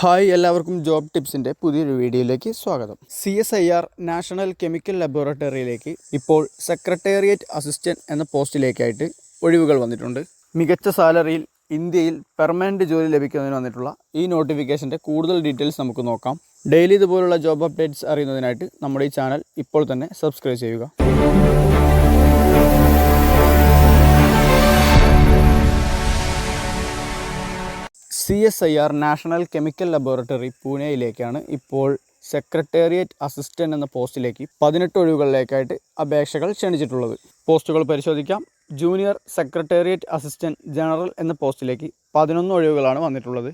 Hi എല്ലാവർക്കും job ടിപ്സിന്റെ പുതിയൊരു വീഡിയോയിലേക്ക് സ്വാഗതം. C S I R national chemical ലബോറട്ടറിയിലേക്ക് ഇപ്പോൾ സെക്രട്ടേറിയറ്റ് അസിസ്റ്റന്റ് എന്ന പോസ്റ്റിലേക്കായിട്ട് ഒഴിവുകൾ വന്നിട്ടുണ്ട്. മികച്ച സാലറിയിൽ ഇന്ത്യയിൽ പെർമനന്റ് ജോലി ലഭിക്കുന്നതിന് വന്നിട്ടുള്ള ഈ നോട്ടിഫിക്കേഷന്റെ കൂടുതൽ ഡീറ്റെയിൽസ് നമുക്ക് നോക്കാം. ഡെയിലി ഇതുപോലുള്ള ജോബ് അപ്ഡേറ്റ്സ് അറിയുന്നതിനായിട്ട് നമ്മുടെ ഈ ചാനൽ ഇപ്പോൾ തന്നെ സബ്സ്ക്രൈബ് ചെയ്യുക. C S I R national chemical laboratory പൂനെയിലേക്കാണ് ഇപ്പോൾ സെക്രട്ടേറിയറ്റ് അസിസ്റ്റന്റ് എന്ന പോസ്റ്റിലേക്ക് പതിനെട്ട് ഒഴിവുകളിലേക്കായിട്ട് അപേക്ഷകൾ ക്ഷണിച്ചിട്ടുള്ളത്. പോസ്റ്റുകൾ പരിശോധിക്കാം. ജൂനിയർ സെക്രട്ടേറിയറ്റ് അസിസ്റ്റന്റ് ജനറൽ എന്ന പോസ്റ്റിലേക്ക് പതിനൊന്ന് ഒഴിവുകളാണ് വന്നിട്ടുള്ളത്.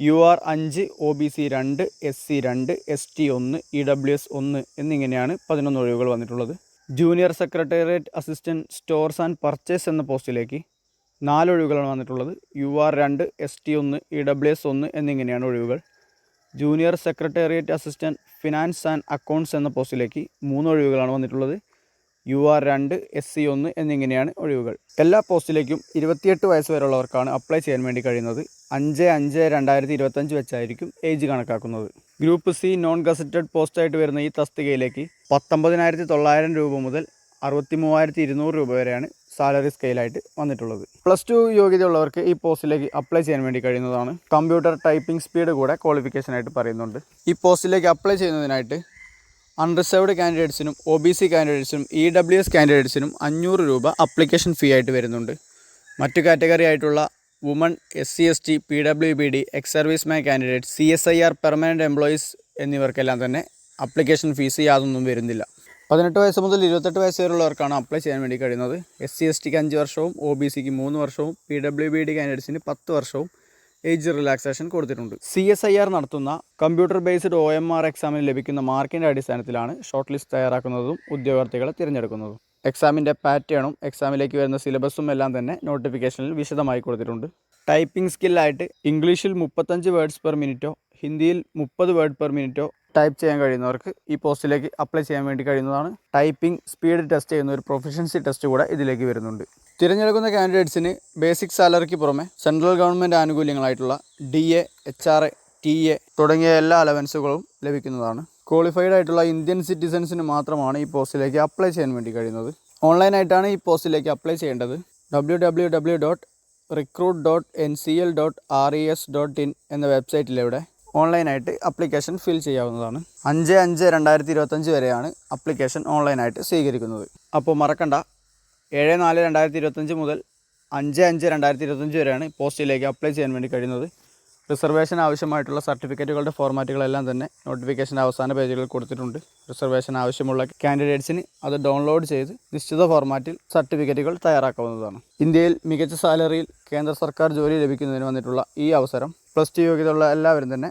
യു ആർ അഞ്ച് ഒ ബി സി രണ്ട് എസ് സി രണ്ട് എസ് ടി ഒന്ന് ഇ ഡബ്ല്യു എസ് ഒന്ന് എന്നിങ്ങനെയാണ് പതിനൊന്ന് ഒഴിവുകൾ വന്നിട്ടുള്ളത്. Junior secretariat assistant stores and purchase എന്ന പോസ്റ്റിലേക്ക് നാല് ഒഴിവുകളാണ് വന്നിട്ടുള്ളത്. യു ആർ രണ്ട് എസ് ടി ഒന്ന് ഇ ഡബ്ല്യു എസ് ഒന്ന് എന്നിങ്ങനെയാണ് ഒഴിവുകൾ. Junior secretariat assistant finance and accounts എന്ന പോസ്റ്റിലേക്ക് മൂന്ന് ഒഴിവുകളാണ് വന്നിട്ടുള്ളത്. യു ആർ രണ്ട് എസ് സി ഒന്ന് എന്നിങ്ങനെയാണ് ഒഴിവുകൾ. എല്ലാ പോസ്റ്റിലേക്കും ഇരുപത്തിയെട്ട് വയസ്സ് വരെയുള്ളവർക്കാണ് അപ്ലൈ ചെയ്യാൻ വേണ്ടി കഴിയുന്നത്. അഞ്ച് അഞ്ച് രണ്ടായിരത്തി ഇരുപത്തഞ്ച് വെച്ചായിരിക്കും ഏജ് കണക്കാക്കുന്നത്. ഗ്രൂപ്പ് സി നോൺ ഗസറ്റഡ് പോസ്റ്റായിട്ട് വരുന്ന ഈ തസ്തികയിലേക്ക് പത്തൊമ്പതിനായിരത്തി തൊള്ളായിരം രൂപ മുതൽ അറുപത്തി മൂവായിരത്തി ഇരുന്നൂറ് രൂപ വരെയാണ് സാലറി സ്കെയിലായിട്ട് വന്നിട്ടുള്ളത്. പ്ലസ് ടു യോഗ്യതയുള്ളവർക്ക് ഈ പോസ്റ്റിലേക്ക് അപ്ലൈ ചെയ്യാൻ വേണ്ടി കഴിയുന്നതാണ്. കമ്പ്യൂട്ടർ ടൈപ്പിംഗ് സ്പീഡ് കൂടെ ക്വാളിഫിക്കേഷൻ ആയിട്ട് പറയുന്നുണ്ട്. ഈ പോസ്റ്റിലേക്ക് അപ്ലൈ ചെയ്യുന്നതിനായിട്ട് അൺറിസർവ്ഡ് കാൻഡിഡേറ്റ്സിനും ഒ ബി സി കാൻഡിഡേറ്റ്സിനും ഇ ഡബ്ല്യു എസ് കാൻഡിഡേറ്റ്സിനും അഞ്ഞൂറ് രൂപ അപ്ലിക്കേഷൻ ഫീ ആയിട്ട് വരുന്നുണ്ട്. മറ്റു കാറ്റഗറി ആയിട്ടുള്ള woman S C S T P W B D ex service man candidate C S I R permanent employees എന്നിവർക്കെല്ലാം തന്നെ അപ്ലിക്കേഷൻ ഫീസ് യാതൊന്നും വരുന്നില്ല. പതിനെട്ട് വയസ്സ് മുതൽ ഇരുപത്തെട്ട് വയസ്സ് വരെയുള്ളവർക്കാണ് അപ്ലൈ ചെയ്യാൻ വേണ്ടി കഴിയുന്നത്. എസ് സി എസ് ടിക്ക് അഞ്ച് വർഷവും ഒ ബി സിക്ക് മൂന്ന് വർഷവും പി ഡബ്ല്യു ബി ഡി കാൻഡിഡേറ്റ്സിന് പത്ത് വർഷവും ഏജ് റിലാക്സേഷൻ കൊടുത്തിട്ടുണ്ട്. സി എസ് ഐ ആർ നടത്തുന്ന computer based O M R എക്സാമിന് ലഭിക്കുന്ന മാർക്കിന്റെ അടിസ്ഥാനത്തിലാണ് ഷോർട്ട് ലിസ്റ്റ് തയ്യാറാക്കുന്നതും ഉദ്യോഗാർത്ഥികളെ തിരഞ്ഞെടുക്കുന്നതും. എക്സാമിന്റെ പാറ്റേണും എക്സാമിലേക്ക് വരുന്ന സിലബസും എല്ലാം തന്നെ നോട്ടിഫിക്കേഷനിൽ വിശദമായി കൊടുത്തിട്ടുണ്ട്. ടൈപ്പിംഗ് സ്കില്ലായിട്ട് ഇംഗ്ലീഷിൽ മുപ്പത്തഞ്ച് വേർഡ്സ് പെർ മിനിറ്റോ ഹിന്ദിയിൽ മുപ്പത് വേർഡ് പെർ മിനിറ്റോ ടൈപ്പ് ചെയ്യാൻ കഴിയുന്നവർക്ക് ഈ പോസ്റ്റിലേക്ക് അപ്ലൈ ചെയ്യാൻ വേണ്ടി കഴിയുന്നതാണ്. ടൈപ്പിംഗ് സ്പീഡ് ടെസ്റ്റ് ചെയ്യുന്ന ഒരു പ്രൊഫഷൻസി ടെസ്റ്റ് കൂടെ ഇതിലേക്ക് വരുന്നുണ്ട്. തിരഞ്ഞെടുക്കുന്ന കാൻഡിഡേറ്റ്സിന് ബേസിക് സാലറിക്ക് പുറമെ central government ആനുകൂല്യങ്ങളായിട്ടുള്ള D A H R A T A തുടങ്ങിയ എല്ലാ അലവൻസുകളും ലഭിക്കുന്നതാണ്. ക്വാളിഫൈഡ് ആയിട്ടുള്ള ഇന്ത്യൻ സിറ്റിസൻസിന് മാത്രമാണ് ഈ പോസ്റ്റിലേക്ക് അപ്ലൈ ചെയ്യാൻ വേണ്ടി കഴിയുന്നത്. ഓൺലൈനായിട്ടാണ് ഈ പോസ്റ്റിലേക്ക് അപ്ലൈ ചെയ്യേണ്ടത്. W W W dot recruit dot N C L dot R E S dot in എന്ന വെബ്സൈറ്റിലൂടെ ഓൺലൈനായിട്ട് അപ്ലിക്കേഷൻ ഫിൽ ചെയ്യാവുന്നതാണ്. അഞ്ച് അഞ്ച് രണ്ടായിരത്തി ഇരുപത്തഞ്ച് വരെയാണ് അപ്ലിക്കേഷൻ ഓൺലൈനായിട്ട് സ്വീകരിക്കുന്നത്. അപ്പോൾ മറക്കണ്ട. ഏഴ് നാല് രണ്ടായിരത്തി ഇരുപത്തഞ്ച് മുതൽ അഞ്ച് അഞ്ച് രണ്ടായിരത്തി ഇരുപത്തഞ്ച് വരെയാണ് പോസ്റ്റിലേക്ക് അപ്ലൈ ചെയ്യാൻ വേണ്ടി കഴിയുന്നത്. റിസർവേഷൻ ആവശ്യമായിട്ടുള്ള സർട്ടിഫിക്കറ്റുകളുടെ ഫോർമാറ്റുകളെല്ലാം തന്നെ നോട്ടിഫിക്കേഷന്റെ അവസാന പേജുകളിൽ കൊടുത്തിട്ടുണ്ട്. റിസർവേഷൻ ആവശ്യമുള്ള കാൻഡിഡേറ്റ്സിന് അത് ഡൗൺലോഡ് ചെയ്ത് നിശ്ചിത ഫോർമാറ്റിൽ സർട്ടിഫിക്കറ്റുകൾ തയ്യാറാക്കാവുന്നതാണ്. ഇന്ത്യയിൽ മികച്ച സാലറിയിൽ കേന്ദ്ര സർക്കാർ ജോലി ലഭിക്കുന്നതിന് വന്നിട്ടുള്ള ഈ അവസരം പ്ലസ് ടു യോഗ്യതയുള്ള എല്ലാവരും തന്നെ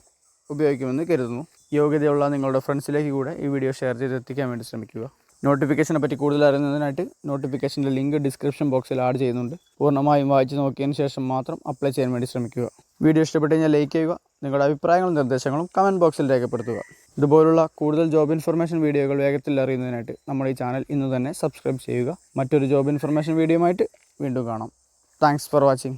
ഉപയോഗിക്കുമെന്ന് കരുതുന്നു. യോഗ്യതയുള്ള നിങ്ങളുടെ ഫ്രണ്ട്സിലേക്ക് കൂടെ ഈ വീഡിയോ ഷെയർ ചെയ്ത് എത്തിക്കാൻ വേണ്ടി ശ്രമിക്കുക. നോട്ടിഫിക്കേഷനെ പറ്റി കൂടുതൽ അറിയുന്നതിനായിട്ട് നോട്ടിഫിക്കേഷന്റെ ലിങ്ക് ഡിസ്ക്രിപ്ഷൻ ബോക്സിൽ ആഡ് ചെയ്യുന്നുണ്ട്. പൂർണമായും വായിച്ച് നോക്കിയതിന് ശേഷം മാത്രം അപ്ലൈ ചെയ്യാൻ വേണ്ടി ശ്രമിക്കുക. വീഡിയോ ഇഷ്ടപ്പെട്ട് കഴിഞ്ഞാൽ ലൈക്ക് ചെയ്യുക നിങ്ങളുടെ അഭിപ്രായങ്ങളും നിർദ്ദേശങ്ങളും കമന്റ് ബോക്സിൽ രേഖപ്പെടുത്തുക. ഇതുപോലുള്ള കൂടുതൽ ജോബ് ഇൻഫർമേഷൻ വീഡിയോകൾ വേഗത്തിൽ അറിയുന്നതിനായിട്ട് നമ്മുടെ ഈ ചാനൽ ഇന്ന് തന്നെ സബ്സ്ക്രൈബ് ചെയ്യുക. മറ്റൊരു ജോബ് ഇൻഫർമേഷൻ വീഡിയോയുമായിട്ട് വീണ്ടും കാണാം. Thanks for watching.